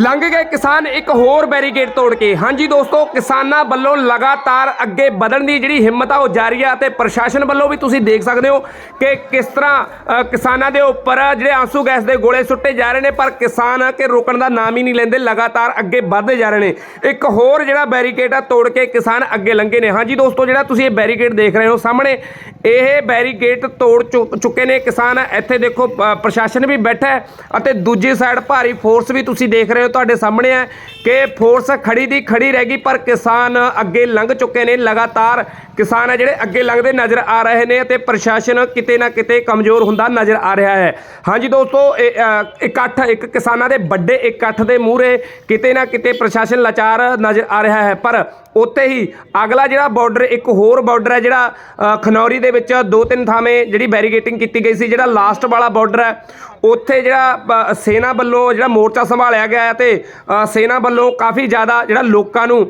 ਲੰਘ ਗਏ ਕਿਸਾਨ ਇੱਕ ਹੋਰ ਬੈਰੀਕੇਡ ਤੋੜ ਕੇ। ਹਾਂਜੀ ਦੋਸਤੋ, ਕਿਸਾਨਾਂ ਵੱਲੋਂ ਲਗਾਤਾਰ ਅੱਗੇ ਵਧਣ ਦੀ ਜਿਹੜੀ ਹਿੰਮਤ ਆ, ਉਹ ਜਾਰੀ ਆ ਤੇ ਪ੍ਰਸ਼ਾਸਨ ਵੱਲੋਂ ਵੀ ਤੁਸੀਂ ਦੇਖ ਸਕਦੇ ਹੋ ਕਿ ਕਿਸ ਤਰ੍ਹਾਂ ਕਿਸਾਨਾਂ ਦੇ ਉੱਪਰ ਜਿਹੜੇ ਆਂਸੂ ਗੈਸ ਦੇ ਗੋਲੇ ਸੁੱਟੇ ਜਾ ਰਹੇ ਨੇ, ਪਰ ਕਿਸਾਨ ਕਿ ਰੁਕਣ ਦਾ ਨਾਮ ਹੀ ਨਹੀਂ ਲੈਂਦੇ, ਲਗਾਤਾਰ ਅੱਗੇ ਵਧਦੇ ਜਾ ਰਹੇ ਨੇ। ਇੱਕ ਹੋਰ ਜਿਹੜਾ ਬੈਰੀਕੇਡ ਆ, ਤੋੜ ਕੇ ਕਿਸਾਨ ਅੱਗੇ ਲੰਘੇ ਨੇ। ਹਾਂਜੀ ਦੋਸਤੋ, ਜਿਹੜਾ ਤੁਸੀਂ ਇਹ ਬੈਰੀਕੇਡ ਦੇਖ ਰਹੇ ਹੋ ਸਾਹਮਣੇ, ਇਹ ਬੈਰੀਕੇਡ ਤੋੜ ਚੁ- ਚੁੱਕੇ ਨੇ ਕਿਸਾਨ। ਇੱਥੇ ਦੇਖੋ ਪ੍ਰਸ਼ਾਸਨ ਵੀ ਬੈਠਾ ਹੈ ਅਤੇ ਦੂਜੀ ਸਾਈਡ ਭਾਰੀ ਫੋਰਸ ਵੀ ਤੁਸੀਂ ਦੇਖ ਰਹੇ ਹੋ। ਤੁਹਾਡੇ ਸਾਹਮਣੇ ਹੈ ਕਿ ਫੋਰਸ ਖੜੀ ਦੀ ਖੜੀ ਰਹਿ ਗਈ ਪਰ ਕਿਸਾਨ ਅੱਗੇ ਲੰਘ ਚੁੱਕੇ ਨੇ ਲਗਾਤਾਰ ਕਿਸਾਨ ਹੈ ਜਿਹੜੇ ਅੱਗੇ ਲੰਘਦੇ ਨਜ਼ਰ ਆ ਰਹੇ ਨੇ ਅਤੇ ਪ੍ਰਸ਼ਾਸਨ ਕਿਤੇ ਨਾ ਕਿਤੇ ਕਮਜ਼ੋਰ ਹੁੰਦਾ ਨਜ਼ਰ ਆ ਰਿਹਾ ਹੈ। ਹਾਂਜੀ ਦੋਸਤੋ ਇਕੱਠ ਇੱਕ ਕਿਸਾਨਾਂ ਦੇ ਵੱਡੇ ਇਕੱਠ ਦੇ ਮੂਹਰੇ ਕਿਤੇ ਨਾ ਕਿਤੇ ਪ੍ਰਸ਼ਾਸਨ ਲਾਚਾਰ ਨਜ਼ਰ ਆ ਰਿਹਾ ਹੈ। ਪਰ ਉੱਥੇ ਹੀ ਅਗਲਾ ਜਿਹੜਾ ਬਾਰਡਰ ਇੱਕ ਹੋਰ ਬਾਰਡਰ ਹੈ ਜਿਹੜਾ ਅ, ਖਨੌਰੀ ਦੇ ਵਿੱਚ ਦੋ ਤਿੰਨ ਥਾਵੇਂ ਜਿਹੜੀ ਬੈਰੀਗੇਟਿੰਗ ਕੀਤੀ ਗਈ ਸੀ ਜਿਹੜਾ ਲਾਸਟ ਵਾਲਾ ਬਾਰਡਰ ਹੈ ਉੱਥੇ ਜਿਹੜਾ ਅ, ਸੈਨਾ ਵੱਲੋਂ ਜਿਹੜਾ ਮੋਰਚਾ ਸੰਭਾਲਿਆ ਗਿਆ ਹੈ ਤੇ ਅ, ਸੈਨਾ ਵੱਲੋਂ ਕਾਫੀ ਜ਼ਿਆਦਾ ਜਿਹੜਾ ਲੋਕਾਂ ਨੂੰ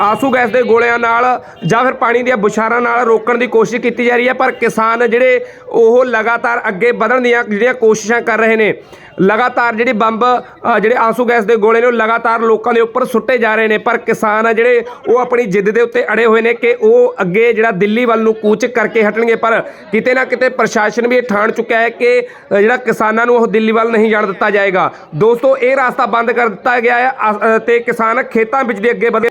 ਆਸੂ ਗੈਸ ਦੇ ਗੋਲਿਆਂ ਨਾਲ ਜਾਂ ਫਿਰ ਪਾਣੀ ਦੀਆਂ ਬੁਸ਼ਾਰਾਂ ਨਾਲ ਰੋਕਣ ਦੀ ਕੋਸ਼ਿਸ਼ ਕੀਤੀ ਜਾ ਰਹੀ ਹੈ ਪਰ ਕਿਸਾਨ ਜਿਹੜੇ ਉਹ ਲਗਾਤਾਰ ਅੱਗੇ ਵਧਣ ਦੀਆਂ ਜਿਹੜੀਆਂ ਕੋਸ਼ਿਸ਼ਾਂ ਕਰ ਰਹੇ ਨੇ ਲਗਾਤਾਰ ਜਿਹੜੀ ਬੰਬ ਜਿਹੜੇ ਆਂਸੂ ਗੈਸ ਦੇ ਗੋਲੇ ਨੇ ਉਹ ਲਗਾਤਾਰ ਲੋਕਾਂ ਦੇ ਉੱਪਰ ਸੁੱਟੇ ਜਾ ਰਹੇ ਨੇ ਪਰ ਕਿਸਾਨ ਆ ਜਿਹੜੇ ਉਹ ਆਪਣੀ ਜਿੱਦ ਦੇ ਉੱਤੇ ਅੜੇ ਹੋਏ ਨੇ ਕਿ ਉਹ ਅੱਗੇ ਜਿਹੜਾ ਦਿੱਲੀ ਵੱਲ ਨੂੰ ਕੂਚ ਕਰਕੇ ਹਟਣਗੇ ਪਰ ਕਿਤੇ ਨਾ ਕਿਤੇ ਪ੍ਰਸ਼ਾਸਨ ਵੀ ਇਹ ਠਾਣ ਚੁੱਕਿਆ ਹੈ ਕਿ ਜਿਹੜਾ ਕਿਸਾਨਾਂ ਨੂੰ ਉਹ ਦਿੱਲੀ ਵੱਲ ਨਹੀਂ ਜਾਣ ਦਿੱਤਾ ਜਾਏਗਾ। ਦੋਸਤੋ ਇਹ ਰਸਤਾ ਬੰਦ ਕਰ ਦਿੱਤਾ ਗਿਆ ਹੈ। ਅ, ਅ, ਤੇ ਕਿਸਾਨ ਖੇਤਾਂ ਵਿੱਚ ਦੀ ਅੱਗੇ ਵਧੇ।